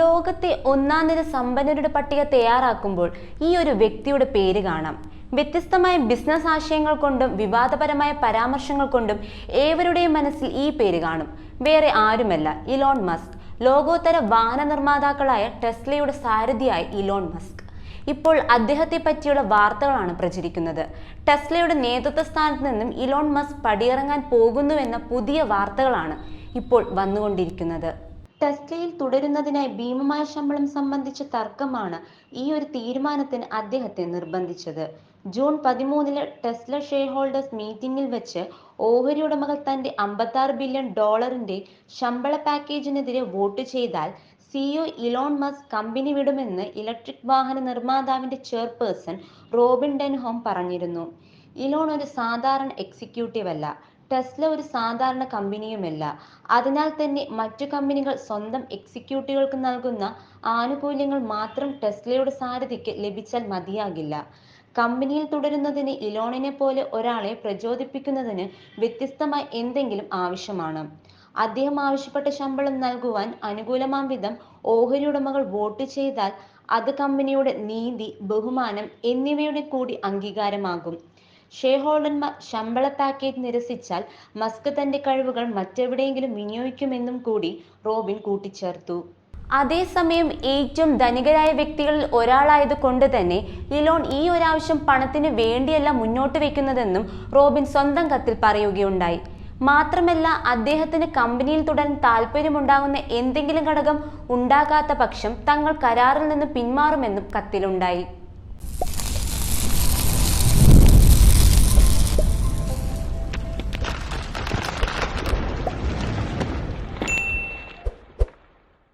ലോകത്തെ ഒന്നാം നിര സമ്പന്നരുടെ പട്ടിക തയ്യാറാക്കുമ്പോൾ ഈ ഒരു വ്യക്തിയുടെ പേര് കാണാം. വ്യത്യസ്തമായ ബിസിനസ് ആശയങ്ങൾ കൊണ്ടും വിവാദപരമായ പരാമർശങ്ങൾ കൊണ്ടും ഏവരുടെയും മനസ്സിൽ ഈ പേര് കാണും. വേറെ ആരുമല്ല ഇലോൺ മസ്ക്. ലോകോത്തര വാഹന നിർമ്മാതാക്കളായ ടെസ്ലയുടെ സാരഥിയായ ഇലോൺ മസ്ക്. ഇപ്പോൾ അദ്ദേഹത്തെ പറ്റിയുള്ള വാർത്തകളാണ് പ്രചരിക്കുന്നത്. ടെസ്ലയുടെ നേതൃത്വ സ്ഥാനത്ത് നിന്നും ഇലോൺ മസ്ക് പടിയിറങ്ങാൻ പോകുന്നുവെന്ന പുതിയ വാർത്തകളാണ് ഇപ്പോൾ വന്നുകൊണ്ടിരിക്കുന്നത്. ടെസ്ലയിൽ തുടരുന്നതിനായി ഭീമമായ ശമ്പളം സംബന്ധിച്ച തർക്കമാണ് ഈ ഒരു തീരുമാനത്തിന് അദ്ദേഹത്തെ നിർബന്ധിച്ചത്. ജൂൺ പതിമൂന്നിൽ ടെസ്ല ഷെയർ ഹോൾഡേഴ്സ് മീറ്റിംഗിൽ വെച്ച് ഓഹരി ഉടമകൾ തന്റെ അമ്പത്തി ബില്യൺ ഡോളറിന്റെ ശമ്പള പാക്കേജിനെതിരെ വോട്ട് ചെയ്താൽ സിഇഒ ഇലോൺ മസ് കമ്പനി വിടുമെന്ന് ഇലക്ട്രിക് വാഹന നിർമ്മാതാവിന്റെ ചെയർപേഴ്സൺ റോബിൻ ഡെൻഹോം പറഞ്ഞിരുന്നു. ഇലോൺ ഒരു സാധാരണ എക്സിക്യൂട്ടീവ് അല്ല. ടെസ്ല ഒരു സാധാരണ കമ്പനിയുമല്ല. അതിനാൽ തന്നെ മറ്റു കമ്പനികൾ സ്വന്തം എക്സിക്യൂട്ടീവുകൾക്ക് നൽകുന്ന ആനുകൂല്യങ്ങൾ മാത്രം ടെസ്ലയുടെ സാരഥിക്ക് ലഭിച്ചാൽ മതിയാകില്ല. കമ്പനിയിൽ തുടരുന്നതിന് ഇലോണിനെ പോലെ ഒരാളെ പ്രചോദിപ്പിക്കുന്നതിന് വ്യത്യസ്തമായി എന്തെങ്കിലും ആവശ്യമാണ്. അദ്ദേഹം ആവശ്യപ്പെട്ട ശമ്പളം നൽകുവാൻ അനുകൂലമാം വിധം ഓഹരി ഉടമകൾ വോട്ട് ചെയ്താൽ അത് കമ്പനിയുടെ നീതി ബഹുമാനം എന്നിവയുടെ കൂടി അംഗീകാരമാകും. ഷെയർ ഹോൾഡർമാർ ശമ്പള പാക്കേജ് നിരസിച്ചാൽ മസ്ക് തന്റെ കഴിവുകൾ മറ്റെവിടെയെങ്കിലും വിനിയോഗിക്കുമെന്നും കൂടി റോബിൻ കൂട്ടിച്ചേർത്തു. അതേസമയം ഏറ്റവും ധനികരായ വ്യക്തികളിൽ ഒരാളായത് കൊണ്ട് തന്നെ ഇലോൺ ഈ ഒരാവശ്യം പണത്തിന് വേണ്ടിയല്ല മുന്നോട്ട് വെക്കുന്നതെന്നും റോബിൻ സ്വന്തം കത്തിൽ പറയുകയുണ്ടായി. മാത്രമല്ല അദ്ദേഹത്തിന് കമ്പനിയിൽ തുടരാൻ താല്പര്യമുണ്ടാകുന്ന എന്തെങ്കിലും ഘടകം ഉണ്ടാകാത്ത പക്ഷം തങ്ങൾ കരാറിൽ നിന്ന് പിന്മാറുമെന്നും കത്തിലുണ്ടായി.